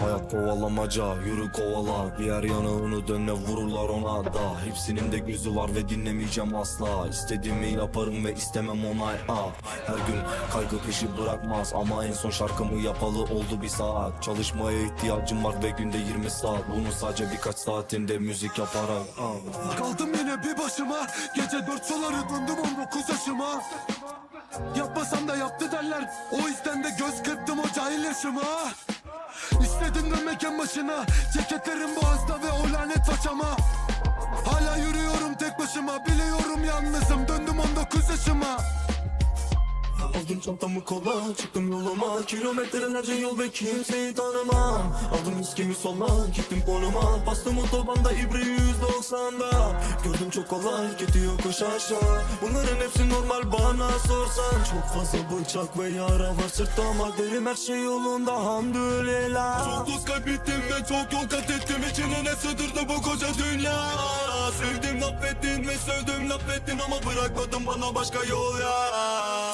Hayat kovalamaca yürü kovala. Diğer yanağını dönle vururlar ona da. Hepsinin de gözü var ve dinlemeyeceğim asla. İstediğimi yaparım ve istemem onay ah. Her gün kaygı peşi bırakmaz. Ama en son şarkımı yapalı oldu bir saat. Çalışmaya ihtiyacım var ve günde 20 saat. Bunu sadece birkaç saatinde müzik yaparak ah. Kaldım yine bir başıma. Gece dört suları döndüm 19 yaşıma. Yapmasam da yaptı derler. O yüzden de göz kırptım o cahil yaşıma İstedim dönmek en başına. Ceketlerim boğazda ve o lanet façama Hala yürüyorum tek başıma. Biliyorum yalnızım. Döndüm 19 yaşıma Aldım çantamı kola çıktım yoluma. Kilometrelerce yol ve kimseyi tanımam. Aldım viskimi sola gittim konuma. Bastım otobanda ibre 190'da Gördüm çok kolay gidiyor koş aşağı Bunların hepsi normal bana sorsan. Çok fazla bıçak ve yara var sırtta. Ama derim her şey yolunda hamdülillah. Çok dost kaybettim ve çok yol kat ettim. İçine ne sığdırdı bu koca dünya? Sevdim laf ettin ve sövdüm laf ettin. Ama bırakmadın bana başka yol ya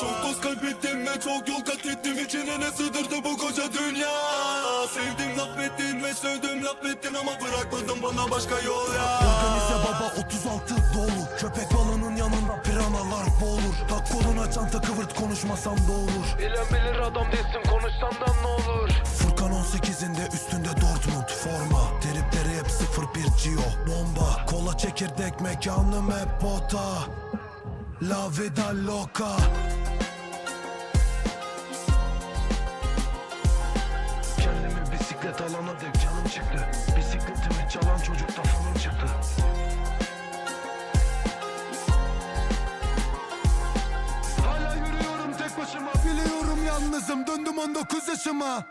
Çok dost kaybettim ve çok yol kat ettim. İçine ne sığdırdı bu koca dünya? Sevdim laf ettin ve sövdüm laf ettin Ama bırakmadın bana başka yol ya Organize baba 36 dolu. Köpek balığının yanında piranalar boğulur. Tak koluna çanta kıvırt konuşmasam da olur. Bilen bilir adam değilsin konuşsam ne olur? Furkan 18'inde üstünde Dortmund forma. Tripleri hep 01 Gio bomba. Kola çekirdek mekanım hep bota La vida loca bisiklet alana dek canım çıktı. Bisikletimi çalan çocuk da fanım çıktı. Hala yürüyorum tek başıma. Biliyorum yalnızım döndüm 19 yaşıma